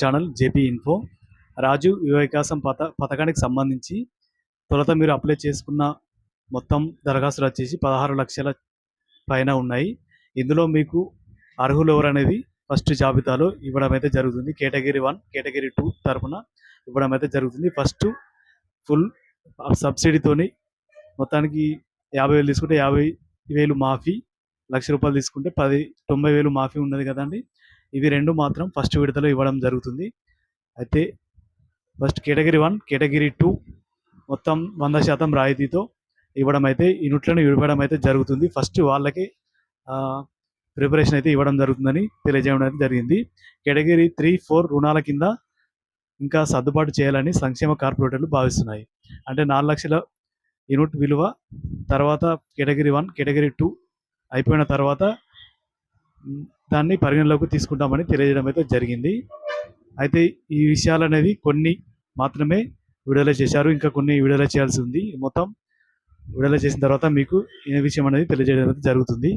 Channel JP info. రాజు యువ వికాసం పథ పథకానికి సంబంధించి తొలత మీరు అప్లై చేసుకున్న మొత్తం దరఖాస్తులు వచ్చేసి పదహారు లక్షల పైన ఉన్నాయి. ఇందులో మీకు అర్హులు ఎవరు అనేది ఫస్ట్ జాబితాలో ఇవ్వడం అయితే జరుగుతుంది. కేటగిరీ వన్ కేటగిరీ టూ తరఫున ఇవ్వడం అయితే జరుగుతుంది. ఫస్ట్ ఫుల్ సబ్సిడీతోని మొత్తానికి యాభై వేలు తీసుకుంటే యాభై వేలు మాఫీ లక్ష రూపాయలు తీసుకుంటే పది తొంభై వేలు మాఫీ ఉన్నది కదండి. ఇవి రెండు మాత్రం ఫస్ట్ విడతలో ఇవ్వడం జరుగుతుంది. అయితే first category one category two మొత్తం వంద శాతం రాయితీతో ఇవ్వడం అయితే యూనిట్లను ఇవ్వడం అయితే జరుగుతుంది. ఫస్ట్ వాళ్ళకి ప్రిపరేషన్ అయితే ఇవ్వడం జరుగుతుందని తెలియజేయడం అయితే జరిగింది. కేటగిరీ త్రీ ఫోర్ రుణాల కింద ఇంకా సర్దుబాటు చేయాలని సంక్షేమ కార్పొరేటర్లు భావిస్తున్నాయి. అంటే నాలుగు లక్షల యూనిట్ విలువ తర్వాత కేటగిరీ వన్ కేటగిరీ టూ అయిపోయిన తర్వాత దాన్ని పరిగణలోకి తీసుకుంటామని తెలియజేయడం అయితే జరిగింది. అయితే ఈ విషయాలు అనేది కొన్ని మాత్రమే విడుదల చేశారు. ఇంకా కొన్ని విడుదల చేయాల్సి ఉంది. మొత్తం విడుదల చేసిన తర్వాత మీకు ఈ విషయం అనేది తెలియజేయడం జరుగుతుంది.